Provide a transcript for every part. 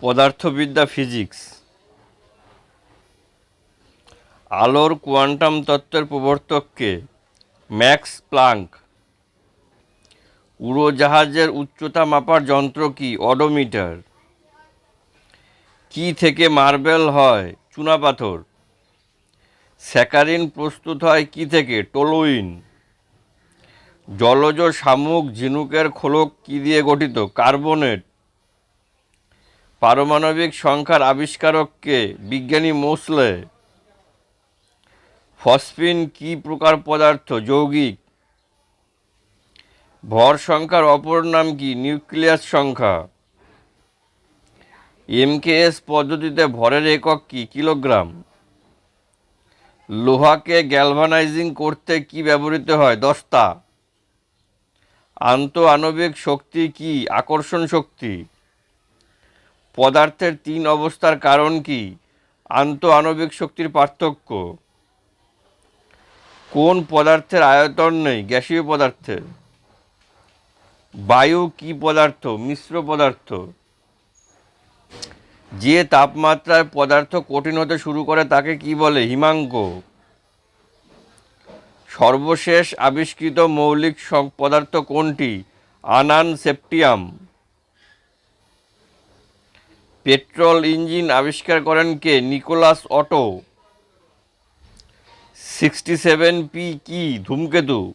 পদার্থবিদ্যা, ফিজিক্স। আলোর কোয়ান্টাম তত্ত্বের প্রবর্তককে ম্যাক্স প্লাঙ্ক। উড়োজাহাজের উচ্চতা মাপার যন্ত্র কি? অডোমিটার। কি থেকে মার্বেল হয়? চুনাপাথর। স্যাকারিন প্রস্তুত হয় কি থেকে? টোলুইন। জলজ শামুক, ঝিনুকের খোলক কি দিয়ে গঠিত? কার্বনেট। পারমাণবিক সংখ্যার আবিষ্কারককে বিজ্ঞানী মোসলে ফসফিন কি প্রকার পদার্থ? যৌগিক। ভর সংখ্যার অপর নাম কি? নিউক্লিয়াস সংখ্যা। এমকেএস পদ্ধতিতে ভরের একক কি? কিলোগ্রাম। লোহাকে গ্যালভানাইজিং করতে কি ব্যবহৃত হয়? দস্তা। আন্ত আণবিক শক্তি কি? আকর্ষণ শক্তি। পদার্থের তিন অবস্থার কারণ কি? আন্ত আণবিক শক্তির পার্থক্য। কোন পদার্থের আয়তন নেই? গ্যাসীয় পদার্থের। বায়ু কি পদার্থ? মিশ্র পদার্থ। যে তাপমাত্রায় পদার্থ কঠিন হতে শুরু করে তাকে কি বলে? হিমাঙ্ক। সর্বশেষ আবিষ্কৃত মৌলিক পদার্থ কোনটি? আনান সেপটিয়াম। পেট্রোল ইঞ্জিন আবিষ্কার করেন কে? Nicholas Otto. Sixty seven P কি? ধূমকেতু।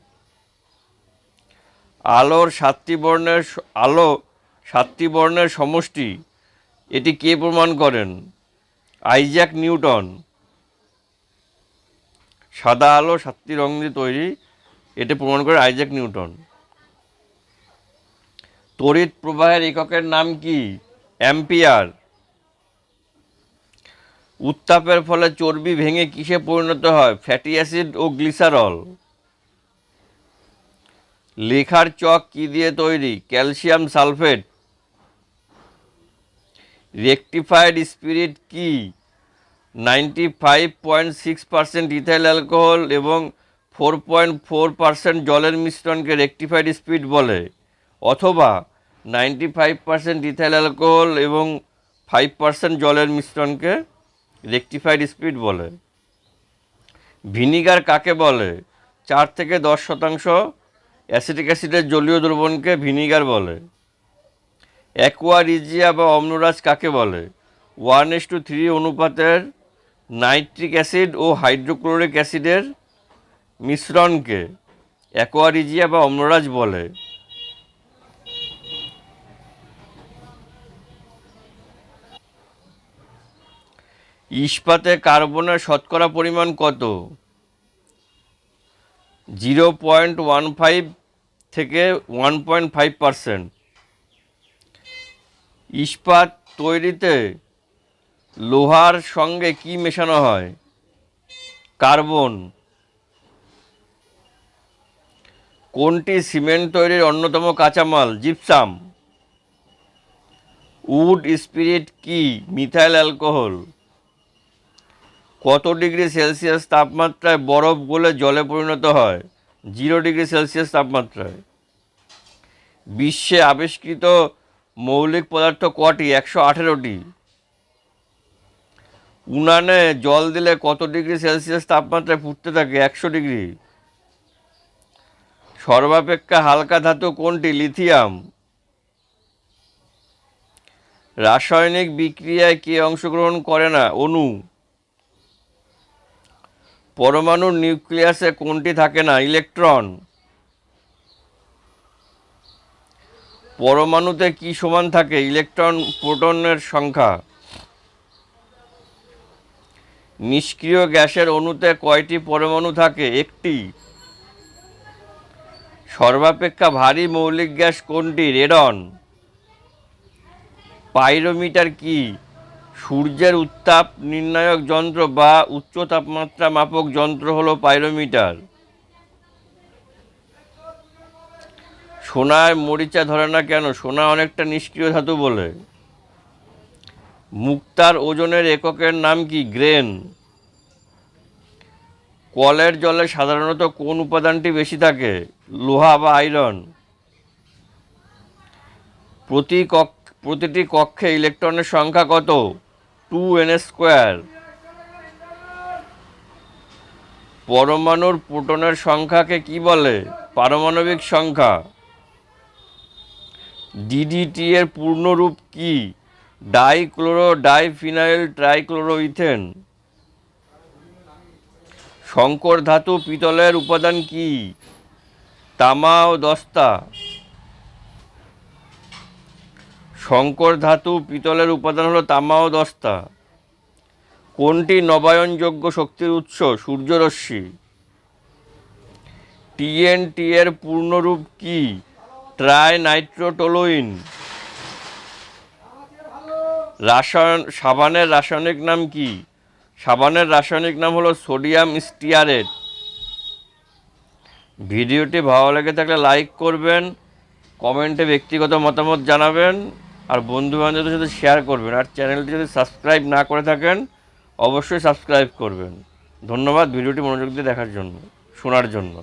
আলোর সাতটি বর্ণের আলো সাতটি বর্ণের সমষ্টি। এটি কে প্রমাণ করেন? Isaac Newton. সাদা আলো সাতটি রং দিয়ে তৈরি। এটি প্রমাণ করে আইজ্যাক নিউটন। তড়িৎ প্রবাহের এককের নাম কি? অ্যাম্পিয়ার। উত্তাপের ফলে চর্বি ভেঙে কিসে পরিণত হয়? ফ্যাটি অ্যাসিড ও গ্লিসারল লেখার চক কি দিয়ে তৈরি? ক্যালসিয়াম সালফেট রেকটিফাইড স্পিরিট কি? Ninety five point six percent ethyl alcohol এবং ফোর পয়েন্ট ফোর পার্সেন্ট জলের মিশ্রণকে রেকটিফাইড স্পিরিট বলে। অথবা ninety five percent ethyl alcohol এবং ফাইভ পার্সেন্ট জলের মিশ্রণকে রেকটিফাইড স্পিড বলে। ভিনিগার কাকে বলে? চার থেকে দশ শতাংশ অ্যাসিটিক অ্যাসিডের জলীয় দ্রবণকে ভিনিগার বলে। অ্যাকোয়ারিজিয়া বা অম্লরাজ কাকে বলে? ওয়ান এস টু থ্রি অনুপাতের নাইট্রিক অ্যাসিড ও হাইড্রোক্লোরিক অ্যাসিডের মিশ্রণকে অ্যাকোয়ারিজিয়া বা অম্লরাজ বলে। ইস্পাতে কার্বনের শতকরা পরিমাণ কত? জিরো পয়েন্ট ওয়ান ফাইভ থেকে ওয়ান পয়েন্ট ফাইভ পারসেন্ট ইস্পাত তৈরিতে লোহার সঙ্গে কি মেশানো হয়? কার্বন। কোনটি সিমেন্ট তৈরির অন্যতম কাঁচামাল? জিপসাম উড স্পিরিট কি? মিথাইল অ্যালকোহল কত ডিগ্রি সেলসিয়াস তাপমাত্রায় বরফ গলে জলে পরিণত হয়? জিরো ডিগ্রি সেলসিয়াস তাপমাত্রায়। বিশ্বে আবিষ্কৃত মৌলিক পদার্থ কটি? একশো আঠেরোটি। উনানে জল দিলে কত ডিগ্রি সেলসিয়াস তাপমাত্রায় ফুটতে থাকে? একশো ডিগ্রি। সর্বাপেক্ষা হালকা ধাতু কোনটি? লিথিয়াম। রাসায়নিক বিক্রিয়ায় কে অংশগ্রহণ করে না? অণু। পরমাণুর নিউক্লিয়াসে কোনটি থাকে না? ইলেকট্রন। পরমাণুতে কি সমান থাকে? ইলেকট্রন প্রোটনের সংখ্যা। নিষ্ক্রিয় গ্যাসের অণুতে কয়টি পরমাণু থাকে? একটি। সর্বাপেক্ষা ভারী মৌলিক গ্যাস কোনটি? রেডন। পাইরোমিটার কি? সূর্যের উত্তাপ নির্ণায়ক যন্ত্র বা উচ্চ তাপমাত্রা মাপক যন্ত্র হল পাইরোমিটার। সোনায় মরিচা ধরে না কেন? সোনা অনেকটা নিষ্ক্রিয় ধাতু বলে। মুক্তার ওজনের এককের নাম কি? গ্রেন। কলের জলে সাধারণত কোন উপাদানটি বেশি থাকে? লোহা বা আয়রন। প্রতি কক্ষ প্রতিটি কক্ষে ইলেকট্রনের সংখ্যা কত? টু এন স্কোয়ার পরমাণুর প্রোটনের সংখ্যাকে কি বলে? পারমাণবিক সংখ্যা। ডিডিটি এর পূর্ণরূপ কি? Dichloro diphenyl ট্রাইক্লোরোইথেন। শঙ্কর ধাতু পিতলের উপাদান কি? তামা ও দস্তা। শঙ্কর ধাতু পিতলের উপাদান হলো তামা ও দস্তা। কোনটি নবায়নযোগ্য শক্তির উৎস? সূর্যরশ্মি। টিএনটি এর পূর্ণরূপ কি? ট্রাই নাইট্রোটোলোইন রাসায়ন, সাবানের রাসায়নিক নাম কি? সাবানের রাসায়নিক নাম হলো সোডিয়াম স্টিয়ারেট। ভিডিওটি ভালো লেগে থাকলে লাইক করবেন, কমেন্টে ব্যক্তিগত মতামত জানাবেন। আর বন্ধু বান্ধবদের সাথে শেয়ার করবেন। আর চ্যানেলটি যদি সাবস্ক্রাইব না করে থাকেন, অবশ্যই সাবস্ক্রাইব করবেন। ধন্যবাদ ভিডিওটি মনোযোগ দিয়ে দেখার জন্য, শোনার জন্য।